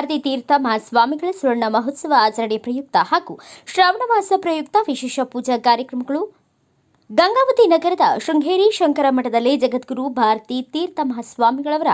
ಭಾರತಿ ತೀರ್ಥ ಮಹಾಸ್ವಾಮಿಗಳ ಸ್ವರ್ಣ ಮಹೋತ್ಸವ ಆಚರಣೆ ಪ್ರಯುಕ್ತ ಹಾಗೂ ಶ್ರಾವಣ ಮಾಸ ಪ್ರಯುಕ್ತ ವಿಶೇಷ ಪೂಜಾ ಕಾರ್ಯಕ್ರಮಗಳು ಗಂಗಾವತಿ ನಗರದ ಶೃಂಗೇರಿ ಶಂಕರ ಮಠದಲ್ಲಿ ಜಗದ್ಗುರು ಭಾರತಿ ತೀರ್ಥ ಮಹಾಸ್ವಾಮಿಗಳವರ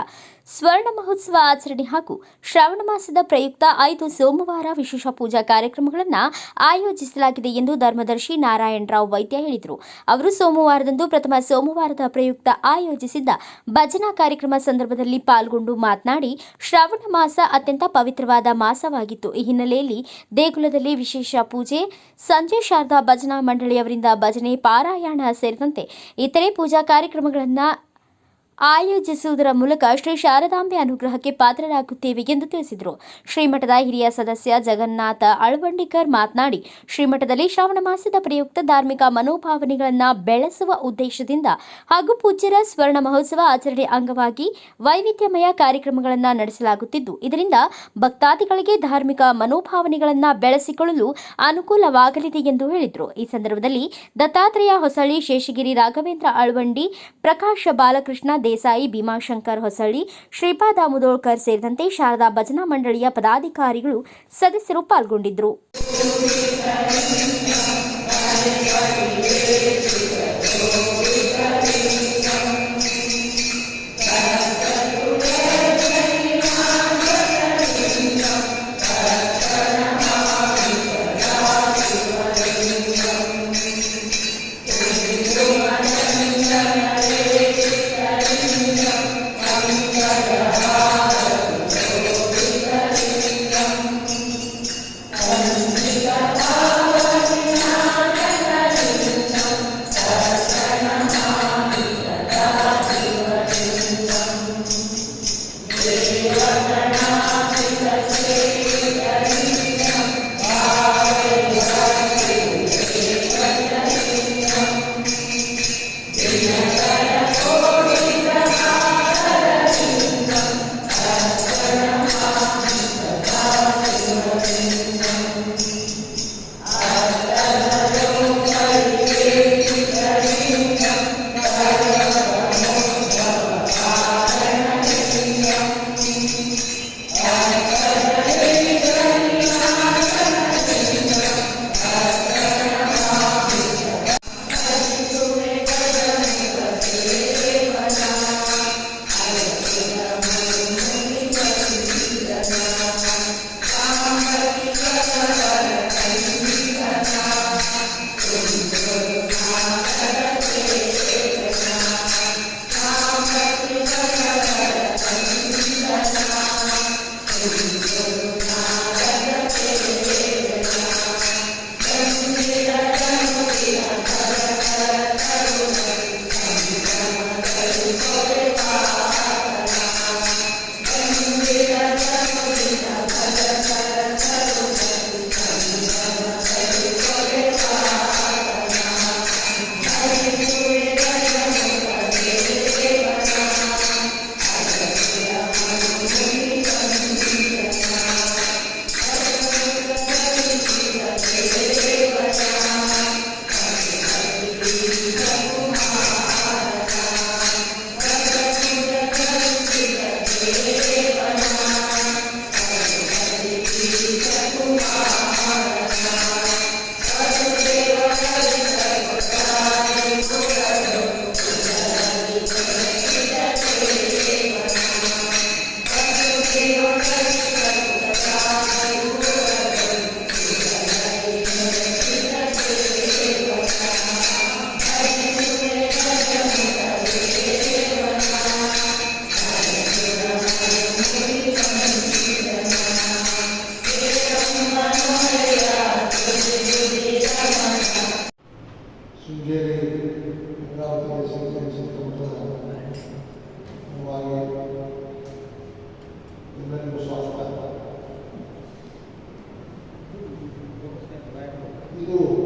ಸ್ವರ್ಣ ಮಹೋತ್ಸವ ಆಚರಣೆ ಹಾಗೂ ಶ್ರಾವಣ ಮಾಸದ ಪ್ರಯುಕ್ತ ಐದು ಸೋಮವಾರ ವಿಶೇಷ ಪೂಜಾ ಕಾರ್ಯಕ್ರಮಗಳನ್ನು ಆಯೋಜಿಸಲಾಗಿದೆ ಎಂದು ಧರ್ಮದರ್ಶಿ ನಾರಾಯಣರಾವ್ ವೈದ್ಯ ಹೇಳಿದರು. ಅವರು ಸೋಮವಾರದಂದು ಪ್ರಥಮ ಸೋಮವಾರದ ಪ್ರಯುಕ್ತ ಆಯೋಜಿಸಿದ್ದ ಭಜನಾ ಕಾರ್ಯಕ್ರಮ ಸಂದರ್ಭದಲ್ಲಿ ಪಾಲ್ಗೊಂಡು ಮಾತನಾಡಿ, ಶ್ರಾವಣ ಮಾಸ ಅತ್ಯಂತ ಪವಿತ್ರವಾದ ಮಾಸವಾಗಿತ್ತು. ಈ ಹಿನ್ನೆಲೆಯಲ್ಲಿ ದೇಗುಲದಲ್ಲಿ ವಿಶೇಷ ಪೂಜೆ, ಸಂಜೆ ಶಾರದಾ ಭಜನಾ ಮಂಡಳಿಯವರಿಂದ ಭಜನೆ ಪಾರಾಯಣ ಸೇರಿದಂತೆ ಇತರೆ ಪೂಜಾ ಕಾರ್ಯಕ್ರಮಗಳನ್ನು ಆಯೋಜಿಸುವುದರ ಮೂಲಕ ಶ್ರೀ ಶಾರದಾಂಬೆ ಅನುಗ್ರಹಕ್ಕೆ ಪಾತ್ರರಾಗುತ್ತೇವೆ ಎಂದು ತಿಳಿಸಿದರು. ಶ್ರೀಮಠದ ಹಿರಿಯ ಸದಸ್ಯ ಜಗನ್ನಾಥ ಅಳವಂಡಿಕರ್ ಮಾತನಾಡಿ, ಶ್ರೀಮಠದಲ್ಲಿ ಶ್ರಾವಣ ಮಾಸದ ಪ್ರಯುಕ್ತ ಧಾರ್ಮಿಕ ಮನೋಭಾವನೆಗಳನ್ನು ಬೆಳೆಸುವ ಉದ್ದೇಶದಿಂದ ಹಾಗೂ ಪೂಜ್ಯರ ಸ್ವರ್ಣ ಮಹೋತ್ಸವ ಆಚರಣೆ ಅಂಗವಾಗಿ ವೈವಿಧ್ಯಮಯ ಕಾರ್ಯಕ್ರಮಗಳನ್ನು ನಡೆಸಲಾಗುತ್ತಿದ್ದು, ಇದರಿಂದ ಭಕ್ತಾದಿಗಳಿಗೆ ಧಾರ್ಮಿಕ ಮನೋಭಾವನೆಗಳನ್ನು ಬೆಳೆಸಿಕೊಳ್ಳಲು ಅನುಕೂಲವಾಗಲಿದೆ ಎಂದು ಹೇಳಿದರು. ಈ ಸಂದರ್ಭದಲ್ಲಿ ದತ್ತಾತ್ರೇಯ ಹೊಸಳ್ಳಿ ಶೇಷಗಿರಿ ರಾಘವೇಂದ್ರ ಅಳವಂಡಿ, ಪ್ರಕಾಶ ಬಾಲಕೃಷ್ಣ ದೇಸಾಯಿ ಭೀಮಾಶಂಕರ್ ಹೊಸಳ್ಳಿ ಶ್ರೀಪಾದ ಮುದೋಳ್ಕರ್ ಸೇರಿದಂತೆ ಶಾರದಾ ಭಜನಾ ಮಂಡಳಿಯ ಪದಾಧಿಕಾರಿಗಳು ಸದಸ್ಯರು ಪಾಲ್ಗೊಂಡಿದ್ದರು. ಶೃಂಗೇರಿ do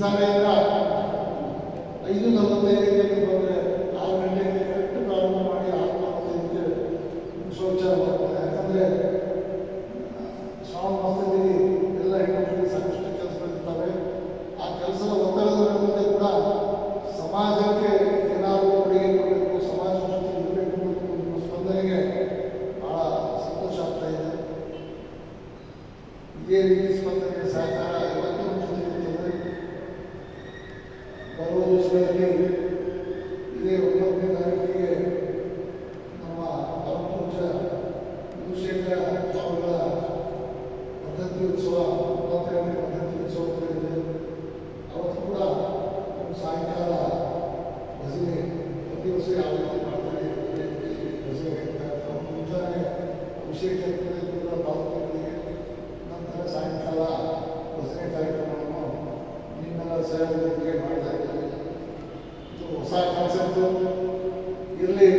ಸಾಲೆಯಿಂದ ಐದು ನಲವತ್ತೈದಕ್ಕೆ ಅಭಿಷೇಕ ಕೂಡ ಪಾಲ್ಗೊಳ್ಳಿಗೆ ನಂತರ ಸಾಯಂಕಾಲ ಭಜನೆ ಕಾರ್ಯಕ್ರಮವನ್ನು ನಿಮ್ಮೆಲ್ಲ ಸಹಯೋಗದೊಂದಿಗೆ ಮಾಡ್ತಾ ಇದ್ದೇವೆ ಇದು ಹೊಸ ಕಾನ್ಸೆಪ್ಟು ಇರಲಿ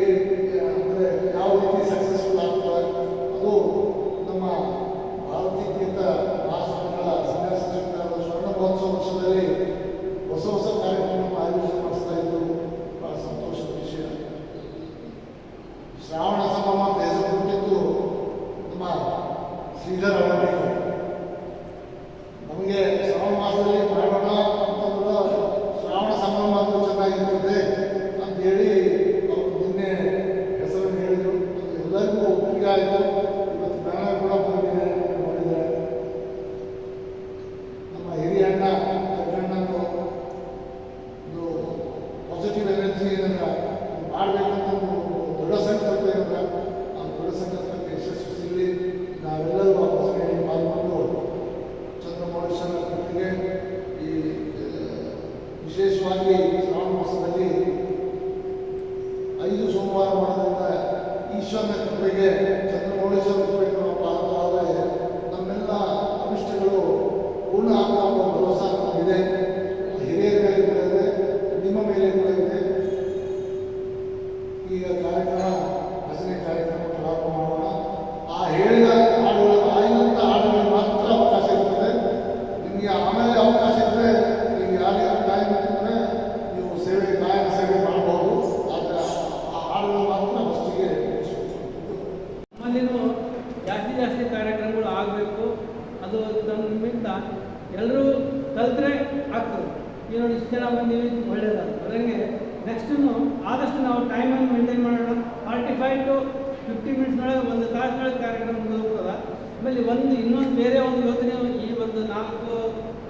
ಆ ನಿಮಗೆ ಆಮೇಲೆ ಅವಕಾಶ ಇದ್ದರೆ ನೀವು ಯಾರಿಗೆ ಟೈಮ್ ಇರ್ತಂದರೆ ನೀವು ಸೇವೆ ಗಾಯನ ಸೇವೆ ಮಾಡ್ಬೋದು. ಆದರೆ ಆ ಹಾಡುಗಳು ಮಾತ್ರ ಫಸ್ಟಿಗೆ ನಮ್ಮಲ್ಲಿನೂ ಜಾಸ್ತಿ ಜಾಸ್ತಿ ಕಾರ್ಯಕ್ರಮಗಳು ಆಗಬೇಕು. ಅದು ನಿಮಿತ್ತ ಎಲ್ಲರೂ ಕಲ್ತ್ರೆ ಆಗ್ತದೆ. ಈ ನೋಡಿ ಇಷ್ಟು ಜನ ಬಂದೀವಿ ಒಳ್ಳೇದಲ್ಲ ಅದಂಗೆ ನೆಕ್ಸ್ಟು ಆದಷ್ಟು ನಾವು ಟೈಮನ್ನು ಮೇಂಟೈನ್ ಮಾಡೋಣ. ಫಾರ್ಟಿ ಫೈವ್ ಟು ಫಿಫ್ಟಿ ಮಿನಿಟ್ಸ್ನೊಳಗೆ ಒಂದು ತಾಸುಗಳ ಕಾರ್ಯಕ್ರಮ ಮುಗಿದೋಗ್ತದೆ ಆಮೇಲೆ ಒಂದು ಇನ್ನೊಂದು ಬೇರೆ ಒಂದು ಯೋಜನೆ ಈ ಒಂದು ನಾಲ್ಕು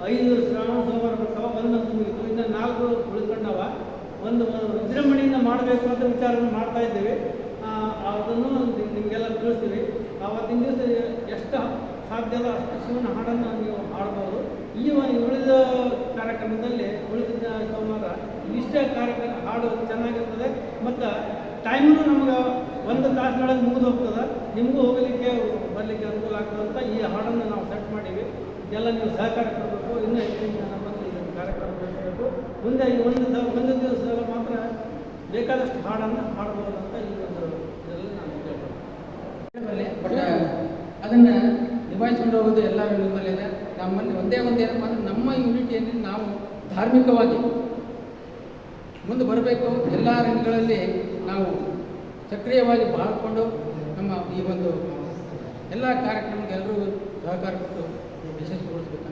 ಐದು ಶ್ರಾವಣ ಸೋಮವಾರ ಬರ್ತಾವ ಒಂದು ಮುಗಿತು ಇನ್ನು ನಾಲ್ಕು ಉಳ್ಕೊಂಡವ. ಒಂದು ವಿಜೃಂಭಣೆಯಿಂದ ಮಾಡಬೇಕು ಅಂತ ವಿಚಾರವನ್ನು ಮಾಡ್ತಾ ಇದ್ದೇವೆ. ಅದನ್ನು ನಿಮಗೆಲ್ಲ ತಿಳಿಸ್ತೀವಿ. ಅವತ್ತಿನ ದಿವಸ ಎಷ್ಟು ಸಾಧ್ಯದ ಅಷ್ಟು ಶಿವನ ಹಾಡನ್ನು ನೀವು ಹಾಡ್ಬೋದು. ಈ ಉಳಿದ ಕಾರ್ಯಕ್ರಮದಲ್ಲಿ ಉಳಿದ ಸೋಮವಾರ ಇಷ್ಟೇ ಕಾರ್ಯಕ್ರಮ ಹಾಡು ಚೆನ್ನಾಗಿರ್ತದೆ, ಮತ್ತು ಟೈಮೂ ನಮ್ಗೆ ಒಂದು ತಾಸಿನೊಳಗೆ ಮುಗಿದು ಹೋಗ್ತದೆ. ನಿಮಗೂ ಹೋಗಲಿಕ್ಕೆ, ಬರಲಿಕ್ಕೆ ಅನುಕೂಲ ಆಗ್ತದೆ ಅಂತ ಈ ಹಾಡನ್ನು ಇದೆಲ್ಲ ನೀವು ಸಹಕಾರ ಕೊಡಬೇಕು, ಇನ್ನೂ ಹೆಚ್ಚಿನ ಜನ ಬಂದು ಇದನ್ನು ಕಾರ್ಯಕ್ರಮ ನಡೆಸಬೇಕು. ಮುಂದೆ ಈ ಒಂದು ಒಂದು ದಿವಸದಲ್ಲಿ ಮಾತ್ರ ಬೇಕಾದಷ್ಟು ಹಾಡನ್ನು ಹಾಡ್ಬೋದು ಅಂತ ಈ ಒಂದು ಇದರಲ್ಲಿ ನಾನು ಕೇಳ್ಬೋದು ಬಟ್ ಅದನ್ನು ನಿಭಾಯಿಸ್ಕೊಂಡು ಹೋಗೋದು ಎಲ್ಲ ನಿಮ್ಮಲ್ಲಿದೆ ನಮ್ಮಲ್ಲಿ ಒಂದೇ ಒಂದು ಏನಪ್ಪ ಅಂದರೆ ನಮ್ಮ ಯೂನಿಟಿಯಲ್ಲಿ ನಾವು ಧಾರ್ಮಿಕವಾಗಿ ಮುಂದೆ ಬರಬೇಕು. ಎಲ್ಲ ರಂಗಗಳಲ್ಲಿ ನಾವು ಸಕ್ರಿಯವಾಗಿ ಬಾಳ್ಕೊಂಡು ನಮ್ಮ ಈ ಒಂದು ಎಲ್ಲ ಕಾರ್ಯಕ್ರಮಕ್ಕೆ ಎಲ್ಲರೂ ಸಹಕಾರ ಕೊಟ್ಟು Gracias por